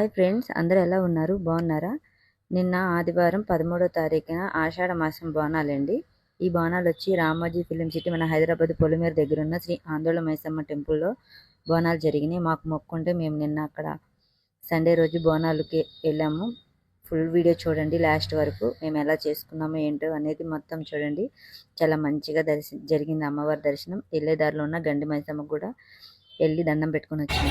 Hi friends అందరూ ఎలా ఉన్నారు? బాగున్నారా? నిన్న ఆదివారం పదమూడో తారీఖున ఆషాఢ మాసం బోనాలండి ఈ బోనాలు వచ్చి రామోజీ ఫిలిం సిటీ మన హైదరాబాద్ పొలిమేర దగ్గర ఉన్న శ్రీ ఆందోళన మైసమ్మ టెంపుల్లో బోనాలు జరిగినాయి. మాకు మొక్కుంటే మేము నిన్న అక్కడ సండే రోజు బోనాలకి వెళ్ళాము. ఫుల్ వీడియో చూడండి లాస్ట్ వరకు మేము ఎలా చేసుకున్నామో ఏంటో అనేది మొత్తం చూడండి. చాలా మంచిగా దర్శ జరిగింది అమ్మవారి దర్శనం. వెళ్ళే దారిలో ఉన్న గండి మైసమ్మ కూడా వెళ్ళి దండం పెట్టుకొని వచ్చాము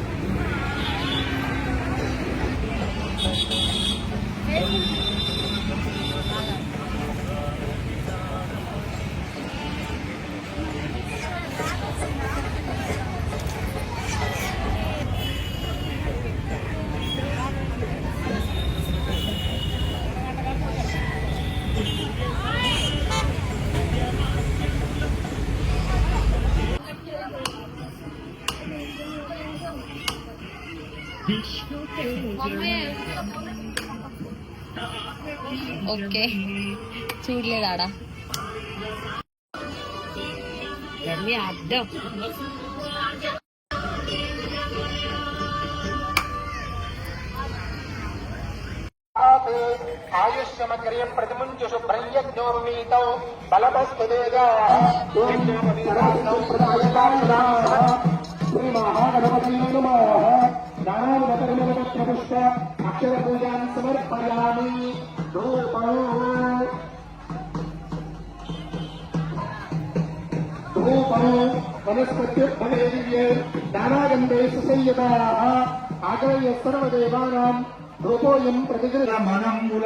ఓకే చూడలేదాడా రమ్య అడ్డం ఆయుష్యమగ్రియం ప్రతిముంచుషు బ్రహ్యజ్ఞోర్మీతౌ బలమస్తుదేగా శ్రీ మహాగణపతి నమ దానావతరమపుష్ప అక్షర పూజాన్ సమర్పయామి ధూపం ధూపం వనస్పత్యుద్భవేదివ్యే దానాగంధే సుసంయుతాः ఆగ్రహ్య సర్వదేవానాం ధూపోయం ప్రతిగృహ మనంబుల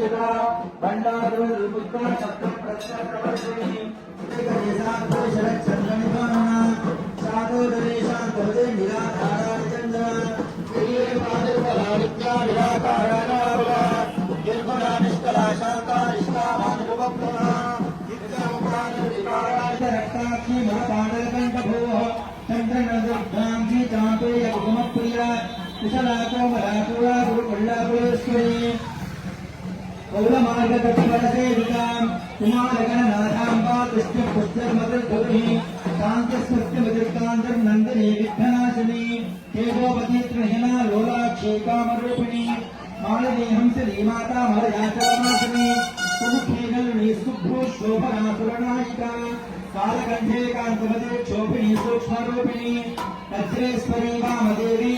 గడవాసిని సుధాసాగర మధ్యస్థా కావాక్షీ కామదాయిని కేవల శిఖర సంఘాత స్థూయమానాత్మ వైభవ కుశలాకోమలాకులాకులాకులేశ్వరీ కౌలమార్గతటివరసేవికాం కుమారగణనాథాంబా కృష్ణ పుష్పమధుర్భుతి శాంతిస్మృతిమధుర్కాంతం నందిని విఘ్ననాశిని కేశోపతి త్రిహీనా లోలాక్షీ కామరూపిణి మాళవీ హంసలీ మాతా మలయాచలనాశిని సుముఖీనల్ని శుభ్రూ శోభనాసురనాయిక కాలకంఠే కాంతమదే క్షోభిణి సూక్ష్మరూపిణి వజ్రేశ్వరీ వామదేవి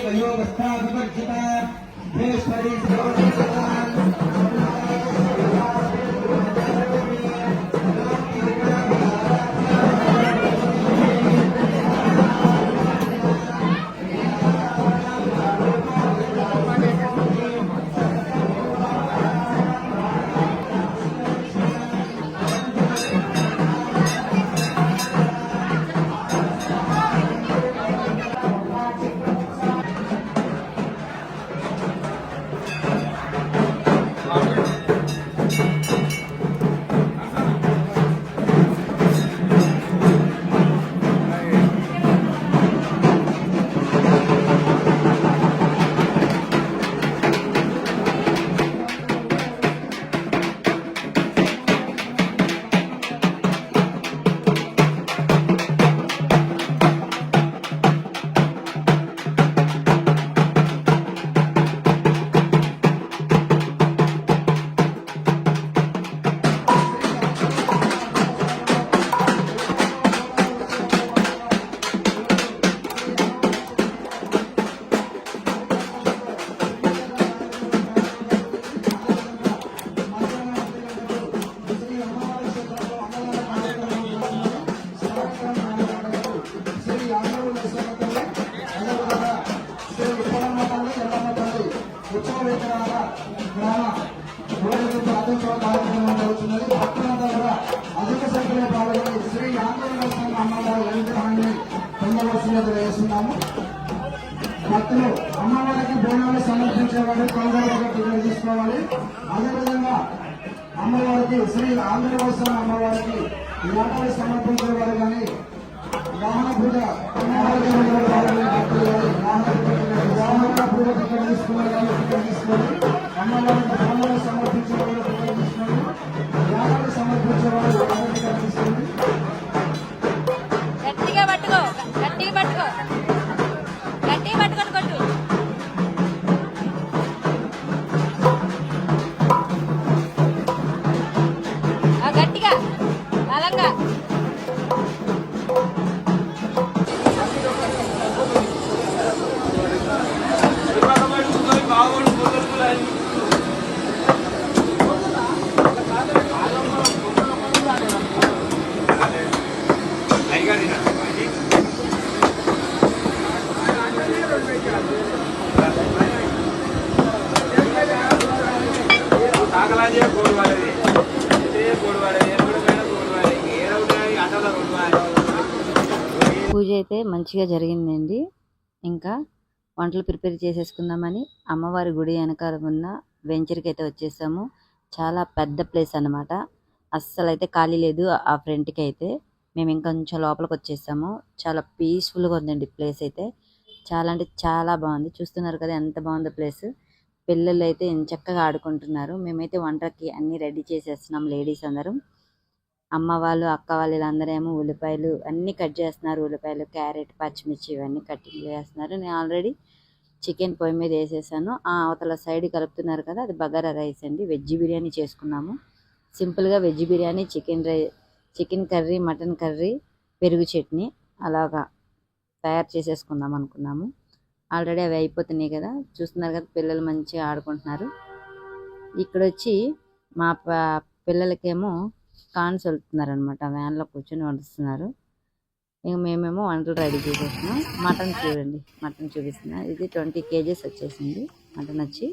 యాభై ఎకరాల గ్రామ యువజన ప్రాథమిక కార్యక్రమం జరుగుతున్నది అధిక సంఖ్యలో పాల్గొని శ్రీ ఆంజనేయ అమ్మవారి అనుగ్రహాన్ని పొందవలసిందిగా తెలియజేస్తున్నాము భక్తులు అమ్మవారికి బోనాలు సమర్పించేవారు కొందరు తీసుకోవాలి అదేవిధంగా అమ్మవారికి శ్రీ ఆంధ్రవాసం అమ్మవారికి యాభై సమర్పించేవారు కానీ అమ్మవారికి ఉండేవారు భక్తులు కానీ వాహన పూజ అయితే మంచిగా జరిగిందండి. ఇంకా వంటలు ప్రిపేర్ చేసేసుకుందామని అమ్మవారి గుడి వెనకాల ఉన్న వెంచర్కి అయితే వచ్చేసాము. చాలా పెద్ద ప్లేస్ అన్నమాట. అస్సలు అయితే ఖాళీ లేదు ఆ ఫ్రంట్కి అయితే మేము ఇంకా కొంచెం లోపలికి వచ్చేసాము. చాలా పీస్ఫుల్గా ఉందండి ప్లేస్ అయితే. చాలా అంటే చాలా బాగుంది. చూస్తున్నారు కదా ఎంత బాగుందో ప్లేస్. పిల్లలు అయితే చక్కగా ఆడుకుంటున్నారు. మేమైతే వంటకి అన్ని రెడీ చేసేస్తున్నాం లేడీస్ అందరం. అమ్మ వాళ్ళు అక్క వాళ్ళు వీళ్ళందరూ ఏమో ఉల్లిపాయలు అన్నీ కట్ చేస్తున్నారు. ఉల్లిపాయలు క్యారెట్ పచ్చిమిర్చి ఇవన్నీ కటింగ్ చేస్తున్నారు. నేను ఆల్రెడీ చికెన్ పొయ్యి మీద వేసేసాను. ఆ అవతల సైడ్ కలుపుతున్నారు కదా అది బగారా రైస్ అండి. వెజ్ బిర్యానీ చేసుకున్నాము. సింపుల్గా వెజ్ బిర్యానీ చికెన్ రై చికెన్ కర్రీ మటన్ కర్రీ పెరుగు చట్నీ అలాగా తయారు చేసేసుకుందాం అనుకున్నాము. ఆల్రెడీ అవి అయిపోతున్నాయి కదా. చూస్తున్నారు కదా పిల్లలు మంచిగా ఆడుకుంటున్నారు. ఇక్కడ వచ్చి మా పిల్లలకేమో కాన్స్ వెళ్తున్నారు అనమాట వ్యాన్లో కూర్చొని వండుతున్నారు ఇక మేమేమో వంటలు రెడీ చేసేస్తున్నాం. మటన్ చూడండి. మటన్ చూపిస్తున్నా. ఇది ట్వంటీ కేజీస్ వచ్చేసింది మటన్ వచ్చి.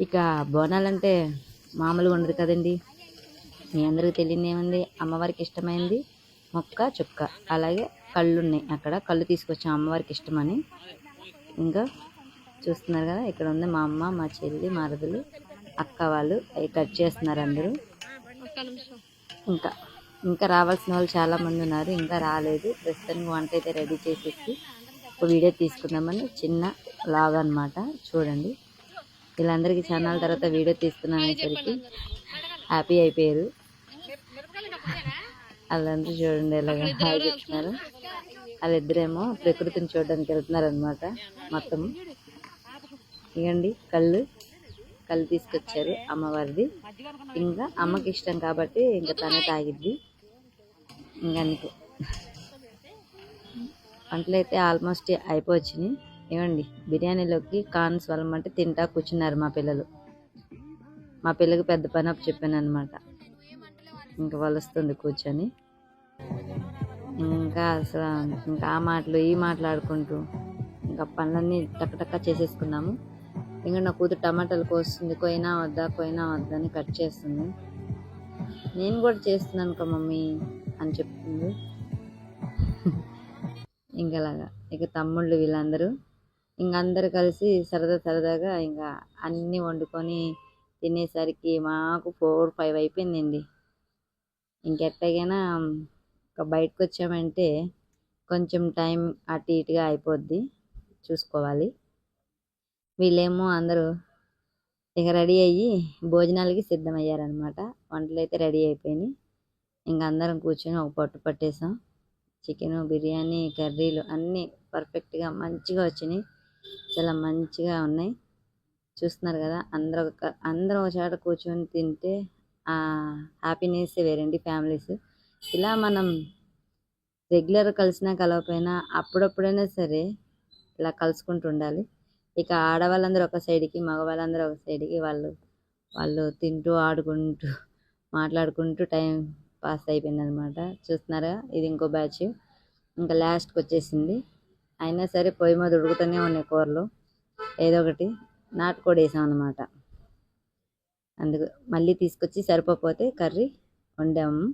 ఇక బోనాలు అంటే మామూలుగా ఉండదు కదండి. మీ అందరికీ తెలియని ఏముంది? అమ్మవారికి ఇష్టమైంది మొక్క చుక్క. అలాగే కళ్ళు ఉన్నాయి అక్కడ కళ్ళు తీసుకొచ్చాం అమ్మవారికి ఇష్టమని. ఇంకా చూస్తున్నారు కదా ఇక్కడ ఉంది మా అమ్మ మా చెల్లి మరదలు అక్క వాళ్ళు. అవి కట్ చేస్తున్నారు అందరూ. ఇంకా ఇంకా రావాల్సిన వాళ్ళు చాలా మంది ఉన్నారు ఇంకా రాలేదు. ప్రస్తుతానికి వంట అయితే రెడీ చేసేసి ఒక వీడియో తీసుకుందామని చిన్న లాగ్ అన్నమాట. చూడండి. వీళ్ళందరికీ ఛానల్ తర్వాత వీడియో తీస్తున్నాను అనేసరికి హ్యాపీ అయిపోయారు. వాళ్ళందరూ చూడండి ఎలాగ హాయ్ చెప్తున్నారు వాళ్ళిద్దరేమో ప్రకృతిని చూడడానికి వెళ్తున్నారు అనమాట మొత్తం. ఇవ్వండి కళ్ళు. కళ్ళు తీసుకొచ్చారు అమ్మవారిది. ఇంకా అమ్మకి ఇష్టం కాబట్టి ఇంకా తనే తాగిద్ది. ఇంకా అందుకే. వంటలు అయితే ఆల్మోస్ట్ అయిపోవచ్చినాయి. ఏమండి బిర్యానీలోకి కార్న్స్ అంటే తింటా కూర్చున్నారు మా పిల్లలు. మా పిల్లకి పెద్ద పని అప్పు చెప్పాను అనమాట ఇంకా వాళ్ళు కూర్చొని. ఇంకా అసలు ఇంకా ఆ మాటలు ఈ మాట్లాడుకుంటూ ఇంకా పనులన్నీ టక్కటక్క చేసేసుకున్నాము. ఇంకా నా కూతురు టమాటాలు కోస్తుంది కొయినా వద్దా కొయినా వద్దా అని కట్ చేస్తుంది. నేను కూడా చేస్తున్నాను కదా మమ్మీ అని చెప్తుంది. ఇంకలాగా ఇక తమ్ముళ్ళు వీళ్ళందరూ. ఇంక అందరు కలిసి సరదా సరదాగా ఇంకా అన్నీ వండుకొని తినేసరికి మాకు ఫోర్ ఫైవ్ అయిపోయిందండి. ఇంకెట్టగైనా ఒక బయటకు వచ్చామంటే కొంచెం టైం అటు ఇటుగా అయిపోద్ది. చూసుకోవాలి. వీళ్ళేమో అందరూ ఇక రెడీ అయ్యి భోజనాలకి సిద్ధమయ్యారనమాట వంటలు అయితే రెడీ అయిపోయినాయి. ఇంకా అందరం కూర్చొని ఒక పట్టు పట్టేసాం. చికెన్ బిర్యానీ కర్రీలు అన్నీ పర్ఫెక్ట్గా మంచిగా వచ్చినాయి. చాలా మంచిగా ఉన్నాయి. చూస్తున్నారు కదా అందరూ ఒక అందరం ఒక చోట కూర్చొని తింటే ఆ హ్యాపీనెస్ వేరండి ఫ్యామిలీస్. ఇలా మనం రెగ్యులర్ కలిసినా కలవకపోయినా అప్పుడప్పుడైనా సరే ఇలా కలుసుకుంటూ ఉండాలి. ఇక ఆడవాళ్ళందరూ ఒక సైడ్కి మగవాళ్ళందరూ ఒక సైడ్కి వాళ్ళు వాళ్ళు తింటూ ఆడుకుంటూ మాట్లాడుకుంటూ టైం పాస్ అయిపోయింది అనమాట చూస్తున్నారా? ఇది ఇంకో బ్యాచ్. ఇంకా లాస్ట్కి వచ్చేసింది. అయినా సరే పొయ్యి మీద ఉడుకుతూనే ఉన్నాయి కూరలు. ఏదో ఒకటి నాటుకోడి వేసాం అనమాట. అందుకు మళ్ళీ తీసుకొచ్చి సరిపోతే కర్రీ వండాము.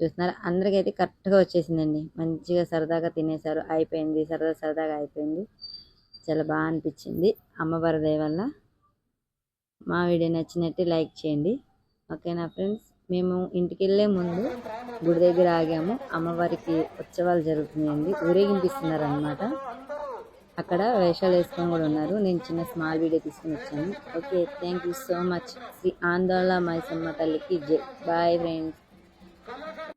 చూస్తున్నారు? అందరికైతే కరెక్ట్గా వచ్చేసిందండి. మంచిగా సరదాగా తినేశారు. అయిపోయింది. సరదా సరదాగా అయిపోయింది. చాలా బాగా అనిపించింది. అమ్మవారి దయ వల్ల మా వీడియో నచ్చినట్టు లైక్ చేయండి. ఓకేనా ఫ్రెండ్స్? మేము ఇంటికి వెళ్ళే ముందు గుడి దగ్గర ఆగాము. అమ్మవారికి ఉత్సవాలు జరుగుతున్నాయండి. ఊరేగింపిస్తున్నారు అనమాట అక్కడ వేషాలు వేసుకొని కూడా ఉన్నారు. నేను చిన్న స్మాల్ వీడియో తీసుకుని వచ్చాను. Okay thank you so much Shri ఆందోళన మైసమ్మ తల్లికి జై. Bye friends